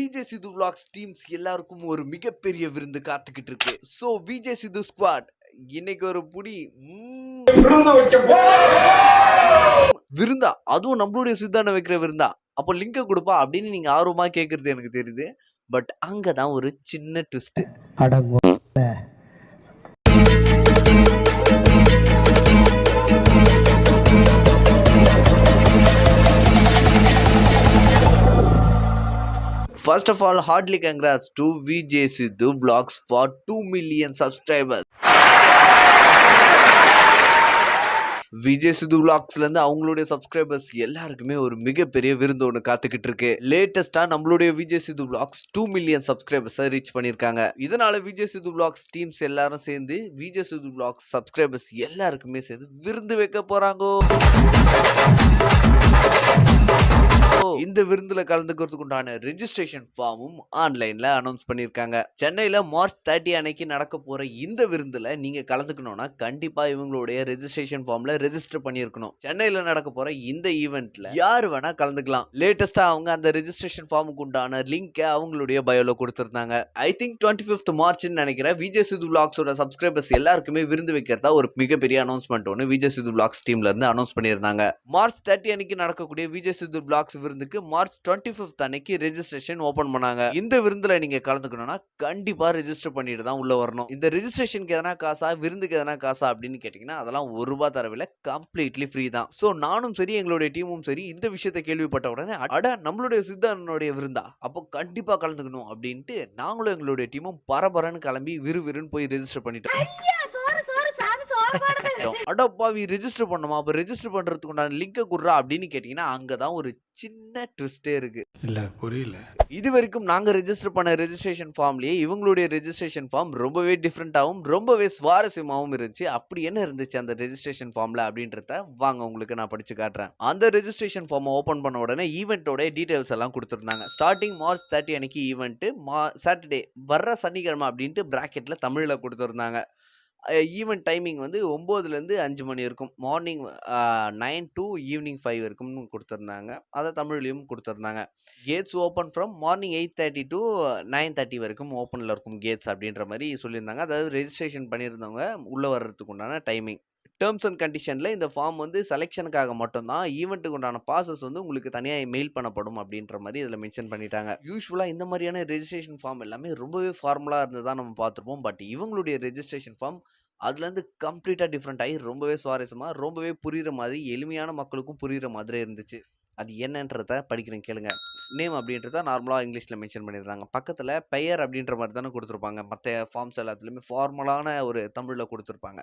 Vijay Sidhu vlogs teams எல்லாருக்கும் ஒரு மிகப்பெரிய விருந்து காத்துக்கிட்டு இருக்கு ஸோ விஜய் சிது ஸ்குவாட் இன்னைக்கு ஒரு புடி. விருந்தா அதுவும் நம்மளுடைய சித்தான வைக்கிற விருந்தா. அப்போ லிங்க கொடுப்பா அப்படின்னு நீங்க ஆர்வமா கேக்குறது எனக்கு தெரியுது. பட் அங்கதான் ஒரு சின்ன twist first of all hardly congrats to VJ Sidhu Vlogs for 2 million subscribers. Vijay Sidhu vlogsல இருந்து அவங்களுடைய சப்ஸ்கிரைபர்ஸ் எல்லாருக்குமே ஒரு மிகப்பெரிய விருந்து ஒன்று காத்துக்கிட்டு இருக்கு. லேட்டஸ்டா நம்மளுடைய Vijay Sidhu vlogs two million சப்ஸ்கிரைபர்ஸை reach பண்ணியிருக்காங்க இதனால விஜய் சிது vlogs டீம்ஸ் எல்லாரும் சேர்ந்து விஜய் சிது vlogs சப்ஸ்கிரைபர்ஸ் எல்லாருக்குமே சேர்ந்து விருந்து வைக்க போறாங்க. இந்த விருந்துல கலந்துக்கிறதுக்கு உண்டான ரெஜிஸ்ட்ரேஷன் ஃபார்மும் ஆன்லைன்ல அனௌன்ஸ் பண்ணியிருக்காங்க. சென்னையில மார்ச் தேர்ட்டி அன்னைக்கு நடக்க போற இந்த விருந்துல நீங்க கலந்துக்கணும்னா கண்டிப்பா இவங்களுடைய ரெஜிஸ்ட்ரேஷன் ஃபார்ம்ல ரெஜிஸ்டர் பண்ணியிருக்கணும். சென்னையில நடக்க போற இந்த ஈவெண்ட்ல யார் வேணா கலந்துக்கலாம். லேட்டஸ்டா அவங்க அந்த ரெஜிஸ்ட்ரேஷன் ஃபார்முக்கு உண்டான லிங்கை அவங்களுடைய பயோல கொடுத்திருந்தாங்க. ஐ திங்க் டுவெண்ட்டி ஃபிஃப்த் மார்ச்னு நினைக்கிறேன். விஜய் சிது பிளாக்ஸோட சப்ஸ்கிரைபர்ஸ் எல்லாருக்குமே விருந்து வைக்கிறதா ஒரு மிகப்பெரிய அனௌன்ஸ்மெண்ட் ஒன்று விஜய் சிது பிளாக்ஸ் டீம்ல இருந்து அனௌன்ஸ் பண்ணியிருந்தாங்க. மார்ச் தேர்ட்டி அன்னைக்கு நடக்கக்கூடிய விஜய் சுது பிளாக்ஸ் விருந்துக்கு மார்ச் டுவெண்ட்டி ஃபிஃப்த் அன்னைக்கு ரெஜிஸ்ட்ரேஷன் ஓப்பன் பண்ணாங்க. இந்த விருந்துல நீங்க கலந்துக்கணும்னா கண்டிப்பா ரெஜிஸ்டர் பண்ணிட்டு தான் உள்ள வரணும். இந்த ரெஜிஸ்ட்ரேஷனுக்கு எதனா காசா விருந்துக்கு எதனா காசா அப்படின்னு கேட்டீங்கன்னா அதெல்லாம் ஒரு ரூபாய் தரவில்லை கம்ப்ளீட்லி ஃப்ரீ தான். ஸோ நானும் சரி எங்களுடைய டீமும் சரி இந்த விஷயத்தை கேள்விப்பட்ட உடனே அட நம்மளுடைய சித்தனுடைய விருந்தா? அப்போ கண்டிப்பா கலந்துக்கணும் அப்படின்ட்டு நாங்களும் எங்களுடைய டீமும் பரபரன்னு கிளம்பி விறுவிறுன்னு போய் ரெஜிஸ்டர் பண்ணிட்டோம். அடப்பாவி ரெஜிஸ்டர் பண்ணுமா அப்ப ரெஜிஸ்டர் பண்றதுக்கு உண்டான லிங்கை குடுறா அப்படின்னு கேட்டீங்கன்னா அங்கதான் ஒரு சின்ன ட்விஸ்டே இருக்கு. இல்ல புரியல. இது வரைக்கும் நாங்க ரெஜிஸ்டர் பண்ண ரெஜிஸ்ட்ரேஷன் ஃபார்ம்லயே இவங்களுடைய ரெஜிஸ்ட்ரேஷன் ஃபார்ம் ரொம்பவே டிஃப்ரெண்டாகவும் ரொம்பவே சுவாரஸ்யமாகவும் இருந்துச்சு. அப்படி என்ன இருந்துச்சு அந்த ரெஜிஸ்ட்ரேஷன் ஃபார்ம்ல அப்படின்றத வாங்க உங்களுக்கு நான் படிச்சு காட்டுறேன். அந்த ரெஜிஸ்ட்ரேஷன் ஃபார்மை ஓபன் பண்ண உடனே ஈவெண்ட்டோட டீடைல்ஸ் எல்லாம் கொடுத்துருந்தாங்க. ஸ்டார்டிங் மார்ச் தேர்ட்டி அன்னைக்கு ஈவெண்ட் மா சாட்டர்டே வர்ற சனிக்கிழமை அப்படின்ட்டு பிராக்கெட்ல தமிழ்ல கொடுத்துருந்தாங்க. ஈவன் டைமிங் வந்து ஒம்போதுலேருந்து அஞ்சு மணி இருக்கும் morning nine to evening five இருக்கும்னு கொடுத்துருந்தாங்க. அதை தமிழ்லையும் கொடுத்துருந்தாங்க. Gates open from morning eight thirty to nine thirty வரைக்கும் ஓப்பனில் இருக்கும் கேட்ஸ் அப்படின்ற மாதிரி சொல்லியிருந்தாங்க. அதாவது ரெஜிஸ்ட்ரேஷன் பண்ணியிருந்தவங்க உள்ளே வர்றதுக்கு உண்டான டைமிங் டேர்ம்ஸ் அண்ட் கண்டிஷனில் இந்த ஃபார்ம் வந்து செலெக்ஷனுக்காக மட்டும்தான் ஈவெண்ட்டுக்கு உண்டான ப்ராசஸ் வந்து உங்களுக்கு தனியாக மெயில் பண்ணப்படும் அப்படின்ற மாதிரி இதில் மென்ஷன் பண்ணிட்டாங்க. யூஸ்வலாக இந்த மாதிரியான ரெஜிஸ்ட்ரேஷன் ஃபார்ம் எல்லாமே ரொம்பவே ஃபார்முலாக இருந்து தான் நம்ம பார்த்துருப்போம். பட் இவங்களுடைய ரெஜிஸ்ட்ரேஷன் ஃபார்ம் அதுலேருந்து கம்ப்ளீட்டாக டிஃப்ரெண்ட் ஆகி ரொம்பவே சுவாரஸ்யமாக ரொம்பவே புரிகிற மாதிரி எளிமையான மக்களுக்கும் புரிகிற மாதிரி இருந்துச்சு. அது என்னன்றத படிக்கிறேன் கேளுங்க. நேம் அப்படின்றத நார்மலாக இங்கிலீஷில் மென்ஷன் பண்ணிடுறாங்க. பக்கத்தில் பெயர் அப்படின்ற மாதிரி தானே கொடுத்துருப்பாங்க. மற்ற ஃபார்ம்ஸ் எல்லாத்துலேயுமே ஃபார்மலான ஒரு தமிழில் கொடுத்துருப்பாங்க.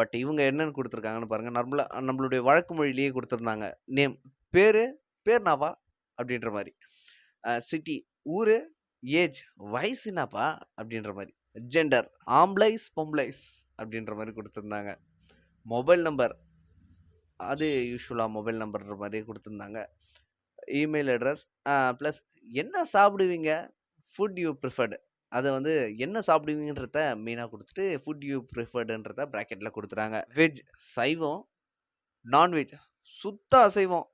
பட் இவங்க என்னென்னு கொடுத்துருக்காங்கன்னு பாருங்கள் நார்மலாக நம்மளுடைய வழக்கு மொழியிலேயே கொடுத்துருந்தாங்க. நேம் பேர் பேர் நாவா அப்படின்ற மாதிரி. சிட்டி ஊர் ஏஜ் வயசு என்னப்பா? அப்படின்ற மாதிரி. ஜெண்டர் ஆம்ப்ளைஸ் பொம்ப்ளைஸ் அப்படின்ற மாதிரி கொடுத்துருந்தாங்க. மொபைல் நம்பர் அது யூஸ்வலாக மொபைல் நம்பர்ன்ற மாதிரி கொடுத்துருந்தாங்க. இமெயில் அட்ரஸ் ப்ளஸ் என்ன சாப்பிடுவீங்க? Food you preferred. அதை வந்து என்ன சாப்பிடுவீங்கன்றத மெயினாக கொடுத்துட்டு ஃபுட் யூ ப்ரிஃபர்டுன்றத ப்ராக்கெட்டில் கொடுத்துறாங்க வெஜ் சைவம் நான்வெஜ் சுத்த அசைவம்.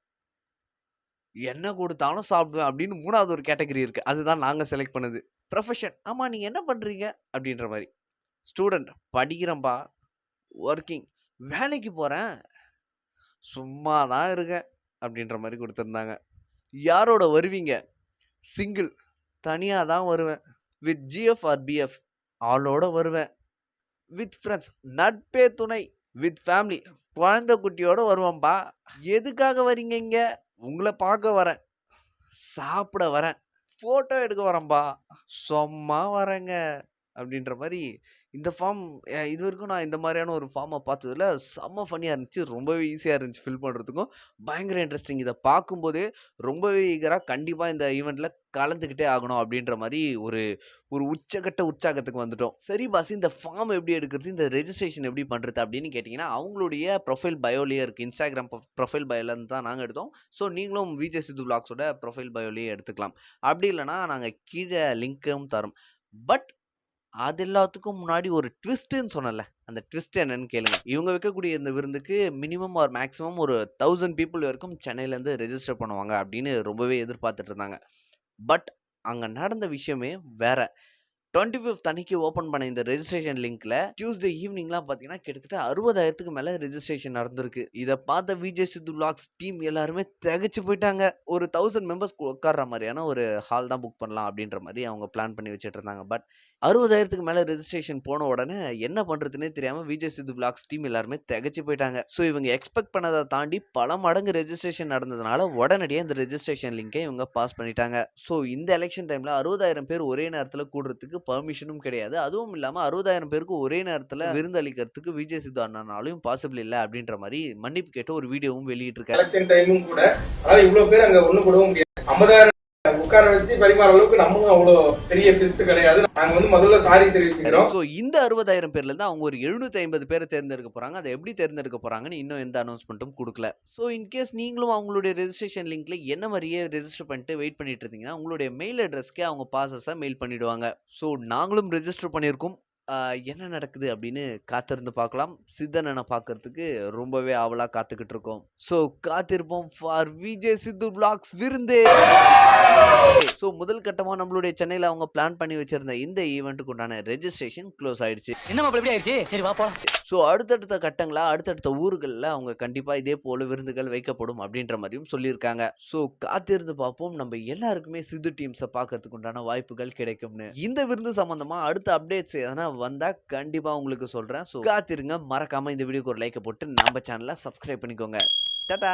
என்ன கொடுத்தாலும் சாப்பிடுவேன் அப்படின்னு மூணாவது ஒரு கேட்டகரி இருக்குது அதுதான் நாங்கள் செலக்ட் பண்ணது. ப்ரொஃபஷன். ஆமாம் நீங்கள் என்ன பண்ணுறீங்க அப்படின்ற மாதிரி. ஸ்டூடெண்ட் படிக்கிறேன்ப்பா ஒர்க்கிங். வேலைக்கு போகிறேன் சும்மா தான் இருக்கேன் அப்படின்ற மாதிரி கொடுத்துருந்தாங்க. யாரோட வருவீங்க? சிங்கிள். தனியாக தான் வருவேன். வித் ஜிஎஃப் ஆர் பிஎஃப் ஆளோட வருவேன். வித் ஃப்ரெண்ட்ஸ் நட்பே துணை. வித் ஃபேமிலி குழந்தை குட்டியோட வருவேன்ப்பா எதுக்காக வரீங்க இங்கே? உங்களை பார்க்க வரேன். சாப்பிட வரேன். ஃபோட்டோ எடுக்க வரேன்ப்பா சும்மா வரேங்க. அப்படின்ற மாதிரி இந்த ஃபார்ம் இது வரைக்கும் நான் இந்த மாதிரியான ஒரு ஃபார்மை பார்த்ததுல செம்ம ஃபனியாக இருந்துச்சு. ரொம்பவே ஈஸியாக இருந்துச்சு ஃபில் பண்ணுறதுக்கும் பயங்கர இன்ட்ரெஸ்டிங் இதை பார்க்கும்போதே ரொம்பவே ஈகராக கண்டிப்பாக இந்த ஈவெண்ட்டில் கலந்துக்கிட்டே ஆகணும் அப்படின்ற மாதிரி ஒரு ஒரு உச்சகட்ட உற்சாகத்துக்கு வந்துட்டோம். சரி பாஸ் இந்த ஃபார்ம் எப்படி எடுக்கிறது? இந்த ரெஜிஸ்ட்ரேஷன் எப்படி பண்ணுறது அப்படின்னு கேட்டிங்கன்னா அவங்களுடைய ப்ரொஃபைல் பயோலேயே இருக்குது இன்ஸ்டாகிராம் ப்ரொஃபைல் பயோலேருந்து தான் நாங்கள் எடுத்தோம். ஸோ நீங்களும் விஜய் சித்து பிளாக்ஸோட ப்ரொஃபைல் பயோலேயே எடுத்துக்கலாம். அப்படி இல்லைனா நாங்கள் கீழே லிங்க்கும் தரோம். பட் அது எல்லாத்துக்கும் முன்னாடி ஒரு ட்விஸ்ட்டுன்னு சொன்னல அந்த ட்விஸ்ட் என்னன்னு கேளுங்க இவங்க வைக்கக்கூடிய இந்த விருந்துக்கு மினிமம் ஒரு மேக்ஸிமம் ஒரு தௌசண்ட் பீப்புள் வரைக்கும் சென்னையிலேருந்து ரெஜிஸ்டர் பண்ணுவாங்க அப்படின்னு ரொம்பவே எதிர்பார்த்துட்டு இருந்தாங்க பட் அங்கே நடந்த விஷயமே வேற. 25த் அன்னைக்கு ஓப்பன் பண்ண இந்த ரெஜிஸ்ட்ரேஷன் லிங்க்ல டியூஸ்டே ஈவினிங்லாம் பார்த்தீங்கன்னா, கிட்டத்தட்ட அறுபதாயிரத்துக்கு மேலே ரெஜிஸ்ட்ரேஷன் நடந்திருக்கு. இதை பார்த்த விஜய் சித்து விளாக்ஸ் டீம் எல்லாருமே திகைச்சு போயிட்டாங்க. ஒரு தௌசண்ட் மெம்பர்ஸ் உட்கார்ற மாதிரியான ஒரு ஹால் தான் புக் பண்ணலாம் அப்படின்ற மாதிரி அவங்க பிளான் பண்ணி வச்சுட்டு இருந்தாங்க. பட் 60,000க்கு மேல ரெஜிஸ்ட்ரேஷன் போன உடனே என்ன பண்றதுன்னே தெரியாம விஜய் சித்து விளாக்ஸ் டீம் எல்லாருமே திகைச்சு போயிட்டாங்க. ஸோ இவங்க எக்ஸ்பெக்ட் பண்ணத தாண்டி பல மடங்கு ரெஜிஸ்ட்ரேஷன் நடந்ததுனால, உடனடியா இந்த ரெஜிஸ்ட்ரேஷன் லிங்க இவங்க பாஸ் பண்ணிட்டாங்க. ஸோ இந்த எலக்ஷன் டைம்ல 60,000 பேர் ஒரே நேரத்துல கூடுறதுக்கு பெர்மிஷனும் கிடையாது. அதுவும் இல்லாம 60,000 பேருக்கு ஒரே நேரத்துல விருந்தளிக்கிறதுக்கு விஜய் சித்து அண்ணனாலயும் பாசிபிள் இல்ல அப்படின்ற மாரி மன்னிப்பு கேட்டு ஒரு வீடியோவும் வெளியிட்டிருக்காரு. எலெக்ஷன் டைமும் கூட அதனால இவ்வளவு பேர் அங்க ஒண்ணு கூடவும் முடியாது 50,000 உட்கார வச்சு பரிமாற அளவுக்கு நம்மளும் அவ்வளவு பெரிய பிஸ்ட் கிடையாது நாங்க வந்து முதல்ல சாரி தெரிவிச்சுக்கிறோம் ஸோ இந்த 60,000 பேர்ல இருந்து அவங்க ஒரு எழுநூற்றி ஐம்பது பேரை தேர்ந்தெடுக்க போறாங்க. அதை எப்படி தேர்ந்தெடுக்க போறாங்கன்னு இன்னும் எந்த அனௌன்ஸ்மெண்ட்டும் கொடுக்கல ஸோ இன்கேஸ் நீங்களும் அவங்களுடைய ரெஜிஸ்ட்ரேஷன் லிங்க்ல என்ன மாதிரியே ரெஜிஸ்டர் பண்ணிட்டு வெயிட் பண்ணிட்டு இருந்தீங்கன்னா, உங்களுடைய மெயில் அட்ரஸ்க்கே அவங்க பாஸஸ மெயில் பண்ணிடுவாங்க. ஸோ நாங்களும் ரெஜிஸ்டர் பண்ணியிருக்கோம். என்ன நடக்குது அப்படின்னு காத்திருந்து பார்க்கலாம். சித்தண்ணன பார்க்கறதுக்கு ரொம்பவே ஆவலா காத்துக்கிட்டு இருக்கோம். ஸோ காத்திருப்போம் ஃபார் விஜய் சித்து விளாக்ஸ் விருந்தே. ஸோ முதல் கட்டமா நம்மளுடைய சென்னையில அவங்க பிளான் பண்ணி வச்சிருந்த இந்த ஈவென்ட்க்கு உண்டான ரெஜிஸ்ட்ரேஷன் க்ளோஸ் ஆயிடுச்சு. என்ன இப்படி ஆயிடுச்சு சரி வா போலாம் ஸோ அடுத்தடுத்த கட்டங்களா, அடுத்தடுத்த ஊர்கள்ல அவங்க கண்டிப்பா இதே போல விருந்துகள் வைக்கப்படும் அப்படின்ற மாரியும் சொல்லியிருக்காங்க. ஸோ காத்திருந்து பார்ப்போம். நம்ம எல்லாருக்குமே சித்து டீம்ஸ பார்க்கறதுக்கு உண்டான வாய்ப்புகள் கிடைக்கும்னு. இந்த விருந்து சம்பந்தமா அடுத்த அப்டேட்ஸ் எதனா வந்தால் கண்டிப்பாக உங்களுக்கு சொல்கிறேன் ஸோ காத்திருங்க. மறக்காமல் இந்த வீடியோக்கு ஒரு லைக்கை போட்டு நம்ம சேனலை சப்ஸ்கிரைப் பண்ணிக்கோங்க. டாட்டா